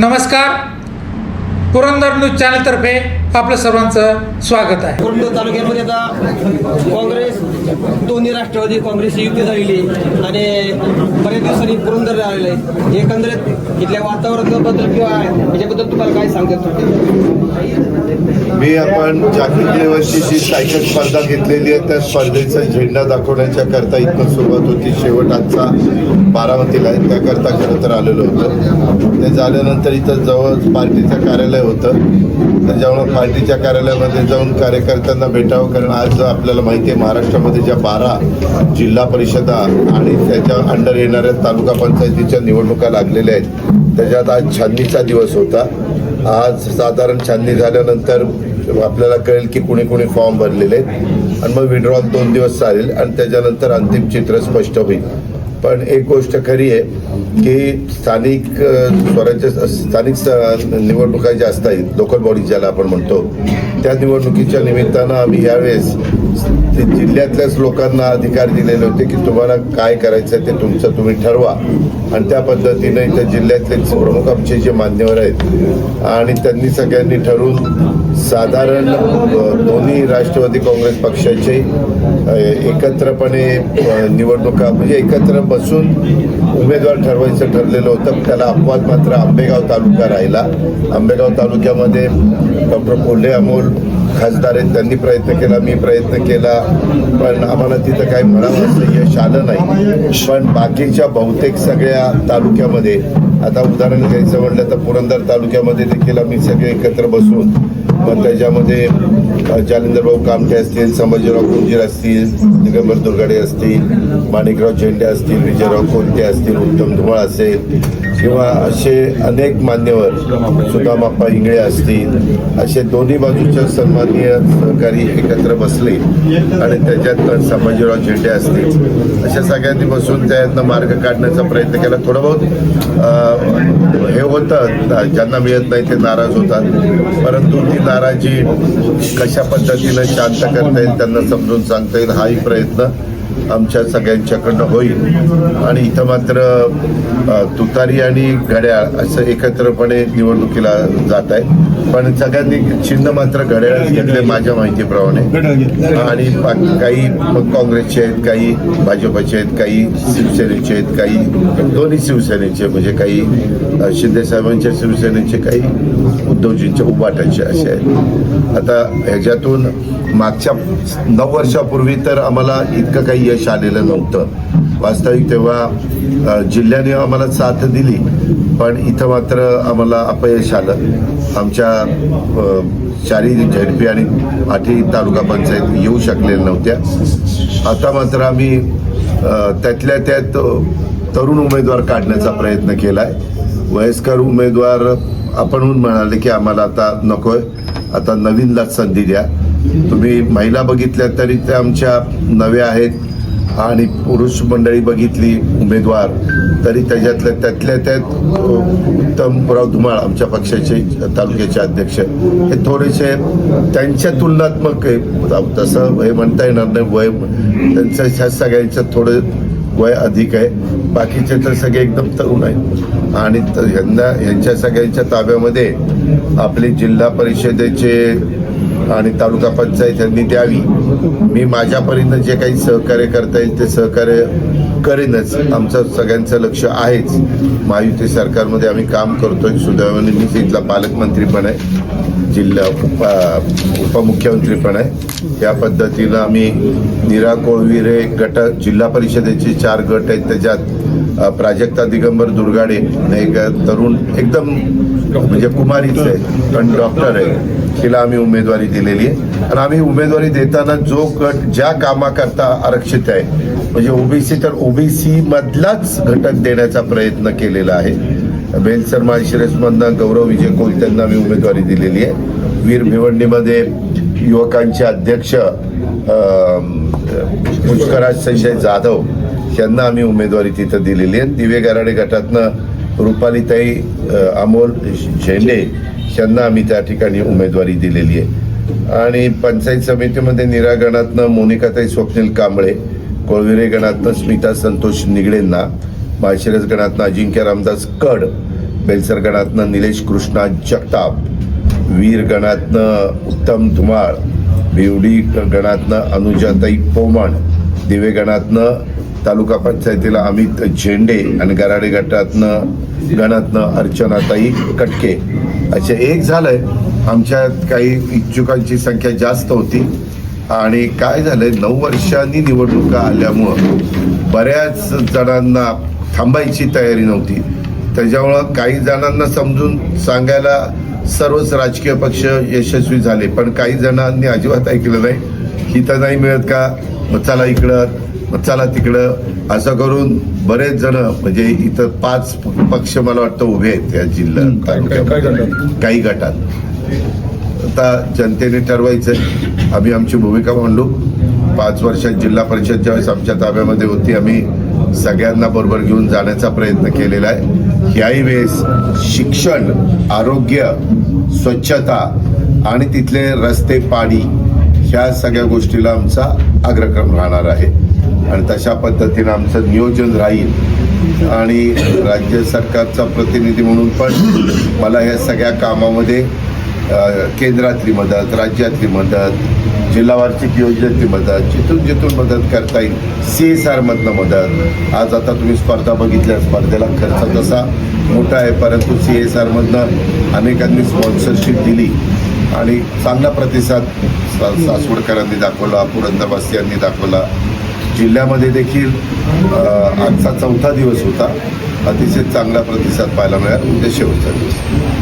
नमस्कार. पुरंदर न्यूज चॅनलतर्फे आपलं सर्वांचं स्वागत आहे. पुरंदर तालुक्यामध्ये आता काँग्रेस दोन्ही राष्ट्रवादी काँग्रेसची युती झालेली आणि बऱ्याच दिवसांनी पुरंदर राहिले आहे. एकंदरीत इथल्या वातावरणाबद्दल किंवा याच्याबद्दल तुम्हाला काय सांगतात मी आपण जागतिक लेवलची जी सायकल स्पर्धा घेतलेली आहे. त्या स्पर्धेचा झेंडा दाखवण्याच्या करता इथनं सुरुवात होती. शेवट आजचा बारामतीला आहे. त्याकरता खरं तर आलेलो होतं. ते झाल्यानंतर इथं जवळ पार्टीचं कार्यालय होतं. त्याच्यामुळं पार्टीच्या कार्यालयामध्ये जाऊन कार्यकर्त्यांना भेटावं कारण आज आपल्याला माहिती आहे महाराष्ट्रामध्ये ज्या बारा जिल्हा परिषदा आणि त्याच्या अंडर येणाऱ्या तालुका पंचायतीच्या निवडणुका लागलेल्या आहेत. त्याच्यात आज छाननीचा दिवस होता. आज साधारण छाननी झाल्यानंतर आपल्याला कळेल की कुणी कुणी फॉर्म भरलेले आहेत. आणि मग विड्रॉल दोन दिवस चालेल आणि त्याच्यानंतर अंतिम चित्र स्पष्ट होईल. पण एक गोष्ट खरी आहे की स्थानिक स्वराज्य स्थानिक स- निवडणुका ज्या असतात लोकल बॉडी ज्याला आपण म्हणतो त्या निवडणुकीच्या निमित्तानं आम्ही यावेळेस ते जिल्ह्यातल्याच लोकांना अधिकार दिलेले होते की तुम्हाला काय करायचं ते तुमचं तुम्ही ठरवा. आणि त्या पद्धतीने इथं जिल्ह्यातले प्रमुख आमचे जे मान्यवर आहेत आणि त्यांनी सगळ्यांनी ठरवून साधारण दोन्ही राष्ट्रवादी काँग्रेस पक्षाचे एकत्रपणे निवडणुका म्हणजे एकत्र बसून उमेदवार ठरवायचं ठरलेलं होतं. त्याला अपवाद मात्र आंबेगाव तालुका राहिला. आंबेगाव तालुक्यामध्ये डॉक्टर कोल्हे अमोल खासदार आहेत. त्यांनी प्रयत्न केला मी प्रयत्न केला. पण आम्हाला तिथं काही म्हणावं असं यश आलं नाही. पण बाकीच्या बहुतेक सगळ्या तालुक्यामध्ये आता उदाहरण घ्यायचं म्हटलं तर पुरंदर तालुक्यामध्ये देखील आम्ही सगळे एकत्र बसून मग त्याच्यामध्ये अ, जालिंदर भाऊ कामटे असतील संभाजीराव कुंजीर असतील दिगंबर दुर्गाडे असतील माणिकराव झेंडे असतील विजयराव कोणते असतील उत्तम धुमाळ असेल किंवा असे अनेक मान्यवर सुदामाप्पा इंगळे असतील असे दोन्ही बाजूच्या सन्माननीय सहकारी एकत्र बसले आणि त्याच्यात संभाजीराव झेंडे असतील. अशा सगळ्यांनी बसून त्यातनं मार्ग काढण्याचा प्रयत्न केला. थोडं बहुत हे होतं ज्यांना मिळत नाही ते नाराज होतात. परंतु ती नाराजी कशा पद्धतीनं शांत करता येईल त्यांना समजून सांगता येईल हाही प्रयत्न आमच्या सगळ्यांच्याकडनं होईल. आणि इथं मात्र तुतारी आणि घड्याळ असं एकत्रपणे निवडणुकीला जात आहे पण सगळ्यांनी चिन्ह मात्र घड्याळ घेतले माझ्या माहितीप्रमाणे. आणि बाकी काही मग काँग्रेसचे आहेत काही भाजपचे आहेत काही शिवसेनेचे आहेत काही दोन्ही शिवसेनेचे म्हणजे काही शिंदेसाहेबांच्या शिंदे साहेबांच्या शिवसेनेचे काही उद्धवजींच्या उबाटाचे असे आहेत. आता ह्याच्यातून मागच्या नऊ वर्षापूर्वी तर आम्हाला इतकं काही यश आलेलं नव्हतं. वास्तविक तेव्हा जिल्ह्याने आम्हाला साथ दिली पण इथं मात्र आम्हाला अपयश आलं. आमच्या शारीरिक चारी झेडपी आणि आठी तालुका पंचायत येऊ शकलेल्या नव्हत्या. आता मात्र आम्ही त्यातल्या त्यात तरुण उमेदवार काढण्याचा प्रयत्न केला आहे वयस्कर उमेदवार आपणहून म्हणाले की आम्हाला आता नकोय. आता नवीनलाच संधी द्या. तुम्ही महिला बघितल्या तरी त्या आमच्या नव्या आहेत. आणि पुरुष मंडळी बघितली उमेदवार तरी त्याच्यातल्या त्यातल्या त्यात उत्तमराव धुमाळ आमच्या पक्षाचे तालुक्याचे अध्यक्ष हे थोडेसे त्यांच्या तुलनात्मक आहे. तसं हे म्हणता येणार नाही वय त्यांचं ह्या सगळ्यांचं थोडं वय अधिक आहे बाकीचे तर सगळे एकदम तरुण आहेत आणि त- ह्यांना ह्यांच्या सगळ्यांच्या ताब्यामध्ये आपले जिल्हा परिषदेचे आणि तालुका पंचायत यांनी द्यावी. मी माझ्या परीनं जे काही सहकार्य करता येईल ते सहकार्य करेनच. आमचं सगळ्यांचं लक्ष आहेच. महायुती सरकारमध्ये आम्ही काम करतोय. सुदैवाने मीच इथला पालकमंत्री पण आहे. जिल्हा उपा उपमुख्यमंत्री पण आहे. या पद्धतीनं आम्ही निरा कोळविरे गट जिल्हा परिषदेचे चार गट आहेत. त्याच्यात प्राजक्ता दिगंबर दुर्गाडे एक तरुण एकदम म्हणजे कुमारीच आहे पण डॉक्टर आहे. तिला आम्ही उमेदवारी दिलेली आहे. आणि आम्ही उमेदवारी देताना जो गट ज्या कामाकरता आरक्षित आहे म्हणजे ओबीसी तर ओबीसी मधलाच घटक देण्याचा प्रयत्न केलेला आहे. बेलसर माळशिरसमधनं गौरव विजय कोल त्यांना आम्ही उमेदवारी दिलेली आहे. वीर भिवंडीमध्ये युवकांचे अध्यक्ष पुष्कराज संजय जाधव त्यांना आम्ही उमेदवारी तिथं दिलेली आहे. दिवे गराडे गटातनं रुपालीताई अमोल झेंडे यांना आम्ही त्या ठिकाणी उमेदवारी दिलेली आहे. आणि पंचायत समितीमध्ये निरा गणातनं मोनिकाताई स्वप्नील कांबळे कोळविरे गणातनं स्मिता संतोष निगडेंना माळशिरस गणातनं अजिंक्य रामदास कड बेलसर गणातनं निलेश कृष्णा जगताप वीर गणातनं उत्तम धुमाळ बिवडी गणातनं अनुजाताई पोमण दिवे गणातनं तालुका पंचायतीला अमित झेंडे आणि गराडे गटातनं गणातनं अर्चनाताई कटके. असे एक झालंय. आमच्यात काही इच्छुकांची संख्या जास्त होती. आणि काय झालंय? नऊ वर्षांनी निवडणुका आल्यामुळं बऱ्याच जणांना थांबायची तयारी नव्हती. त्याच्यामुळं काही जणांना समजून सांगायला सर्वच राजकीय पक्ष यशस्वी झाले. पण काही जणांनी अजिबात ऐकलं नाही. इथं नाही मिळत का? चला इकडं. चला तिकडं. असं करून बरेच जण म्हणजे इथं पाच पक्ष मला वाटतं उभे आहेत या जिल्ह्यात. काही गटात. आता जनतेने ठरवायचं आम्ही आमची भूमिका मांडू. पाच वर्षात जिल्हा परिषद ज्यावेळेस आमच्या ताब्यामध्ये होती आम्ही सगळ्यांना बरोबर घेऊन जाण्याचा प्रयत्न केलेला आहे. याही वेळेस शिक्षण आरोग्य स्वच्छता आणि तिथले रस्ते पाणी ह्या सगळ्या गोष्टीला आमचा अग्रक्रम राहणार आहे. आणि तशा पद्धतीनं आमचं नियोजन राहील. आणि राज्य सरकारचा प्रतिनिधी म्हणून पण मला या सगळ्या कामामध्ये केंद्रातली मदत राज्यातली मदत जिल्हा वार्षिक योजनेतली मदत जिथून जिथून मदत करता येईल सी एस आरमधनं मदत. आज आता तुम्ही स्पर्धा बघितल्या स्पर्धेला खर्च तसा मोठा आहे परंतु सी एस आरमधनं अनेकांनी स्पॉन्सरशिप दिली. आणि चांगला प्रतिसाद सा- सासवडकरांनी दाखवला पुरंदरवासियांनी दाखवला. जिल्ह्यामध्ये देखील आजचा चौथा दिवस होता. अतिशय चांगला प्रतिसाद पाहायला मिळाला. म्हणजे शेवटचा दिवस.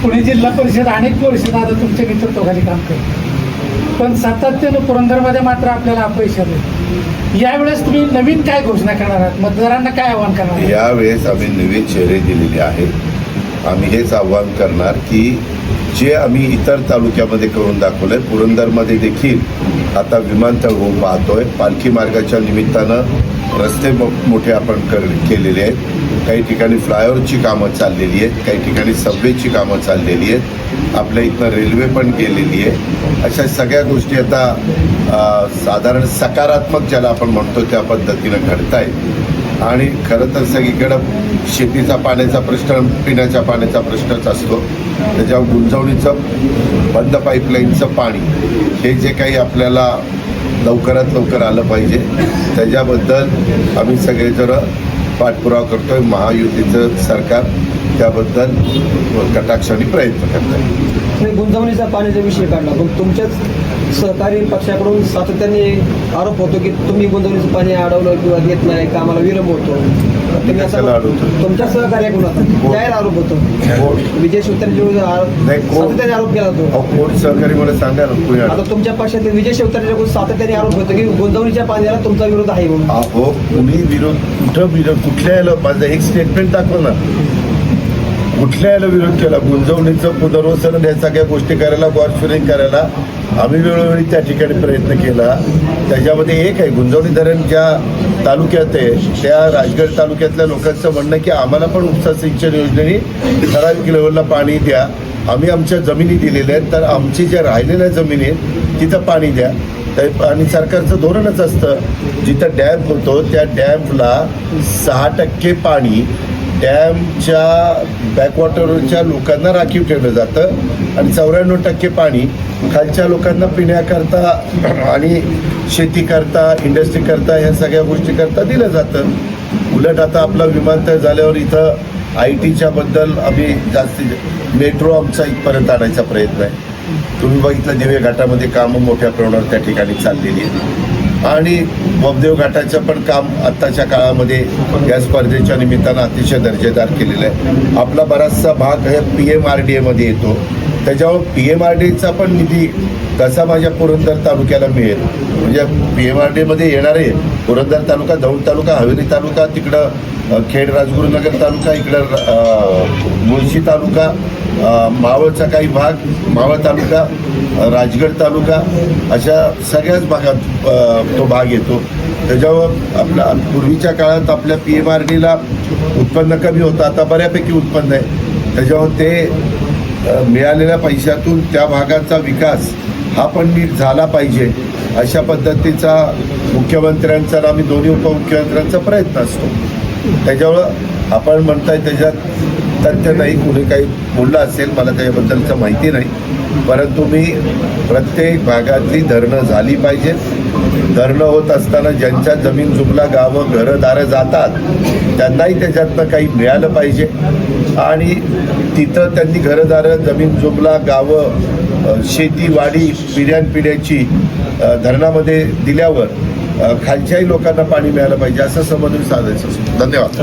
पुणे जिल्हा परिषद अनेक वर्ष आता तुमच्या नेतृत्वाखाली काम करते. पण सातत्यानं पुरंदरमध्ये मात्र आपल्याला अपयश आले यावेळेस तुम्ही नवीन काय घोषणा करणार आहात? मतदारांना काय आव्हान करणार? यावेळेस आम्ही नवीन चेहरे दिलेले आहेत. आम्ही हेच आव्हान करणार की जे आम्ही इतर तालुक्यामध्ये करून दाखवलं आहे पुरंदरमध्ये देखील आता विमानतळ होऊन पाहतोय. पालखी मार्गाच्या निमित्तानं रस्ते मो- मोठे आपण कर केलेले आहेत. काही ठिकाणी फ्लायओव्हरची कामं चाललेली आहेत. काही ठिकाणी सबवेची कामं चाललेली आहेत. आपल्या इथनं रेल्वे पण गेलेली आहे. अशा सगळ्या गोष्टी आता साधारण सकारात्मक ज्याला आपण म्हणतो त्या पद्धतीनं घडत आहेत आणि खरं तर सगळीकडं शेतीचा पाण्याचा प्रश्न पिण्याच्या पाण्याचा प्रश्नच असतो. त्याच्यावर गुंजवणीचं बंद पाईपलाईनचं पाणी हे जे काही आपल्याला लवकरात लवकर आलं पाहिजे त्याच्याबद्दल आम्ही सगळेजण पाठपुरावा करतो आहे महायुतीचं सरकार त्याबद्दल कटाक्षाने प्रयत्न करत आहे गुंजवणीचा पाण्याचा विषय काढला. पण तुमच्याच सहकारी पक्षाकडून सातत्याने आरोप होतो की तुम्ही गुंतवणुकीचं पाणी अडवलं किंवा घेत नाही कामाला विलंब होतो? तुम्ही असं? तुमच्या सहकार्याकडून आता? जाहीर आरोप होतो? विजय शिवतारेंच्या विरुद्ध? सातत्याने आरोप केला जातो कोण सहकारी मला सांगा आता तुमच्या पक्षातील विजय शिवतारेंच्या सातत्याने आरोप होतो की गुंतवणुकीच्या पाण्याला तुमचा विरोध आहे म्हणून. अहो कुणी विरोध कुठं विरोध कुठल्या याला माझं एक स्टेटमेंट दाखव ना. कुठल्या याला विरोध केला? गुंजवणीचं पुनर्वसन या सगळ्या गोष्टी करायला गॉडफिलिंग करायला. आम्ही वेळोवेळी त्या ठिकाणी प्रयत्न केला. त्याच्यामध्ये एक आहे गुंजवणी धरण ज्या तालुक्यात आहे त्या राजगड तालुक्यातल्या लोकांचं म्हणणं की आम्हाला पण उपसा सिंचन योजनेने ठराविक लेवलला पाणी द्या. आम्ही आमच्या जमिनी दिलेल्या आहेत तर आमची ज्या राहिलेल्या जमिनी आहेत तिथं पाणी द्या. तर- आणि सरकारचं धोरणच असतं जिथं डॅम होतो त्या डॅमला सहा टक्के पाणी डॅमच्या बॅकवॉटरच्या लोकांना राखीव ठेवलं जातं आणि चौऱ्याण्णव टक्के पाणी खालच्या लोकांना पिण्याकरता आणि शेतीकरता इंडस्ट्रीकरता ह्या सगळ्या गोष्टीकरता दिलं जातं. उलट आता आपला विमानतळ झाल्यावर इथं आय टीच्या बद्दल आम्ही जास्तीत मेट्रो आमचा इथपर्यंत आणायचा प्रयत्न आहे. तुम्ही बघितलं दिवे घाटामध्ये कामं मोठ्या प्रमाणावर त्या ठिकाणी चाललेली आहेत. आणि बबदेव घाटाचं पण काम आत्ताच्या काळामध्ये या स्पर्धेच्या निमित्तानं अतिशय दर्जेदार केलेलं आहे. आपला बराचसा भाग हे पी एम आर डी एमध्ये येतो. त्याच्यावर पी एम आर डीचा पण निधी तसा माझ्या पुरंदर तालुक्याला मिळेल? म्हणजे पी एम आर डीमध्ये येणारे पुरंदर तालुका दौंड तालुका हवेली तालुका तिकडं खेड राजगुरुनगर तालुका इकडं मुळशी तालुका मावळचा काही भाग मावळ तालुका राजगड तालुका अशा सगळ्याच भागात तो भाग येतो. त्याच्यावर आपला पूर्वीच्या काळात आपल्या पी एम आर डीला उत्पन्न कमी होतं आता बऱ्यापैकी उत्पन्न आहे. त्याच्यावर ते मिळालेल्या पैशातून त्या भागाचा विकास हा पण नीट झाला पाहिजे अशा पद्धतीचा मुख्यमंत्र्यांचा आम्ही दोन्ही उपमुख्यमंत्र्यांचा प्रयत्न असतो. त्याच्यामुळं आपण म्हणताय त्याच्यात तथ्य नाही कुणी काही बोललं असेल मला त्याच्याबद्दलचं माहिती नाही. परंतु मी प्रत्येक भागातली धरणं झाली पाहिजेत. धरणं होत असताना ज्यांच्या जमीन जुमला गावं घरंदारं जातात त्यांनाही त्याच्यातनं काही मिळालं पाहिजे. आणि तिथं त्यांनी घरंदारं जमीन जुमला गावं शेतीवाडी शेती वाडी पिढ्यानपिढ्याची धरणामध्ये दिल्यावर खालच्याही लोकांना पाणी मिळालं पाहिजे असं समजून साधायचं. धन्यवाद.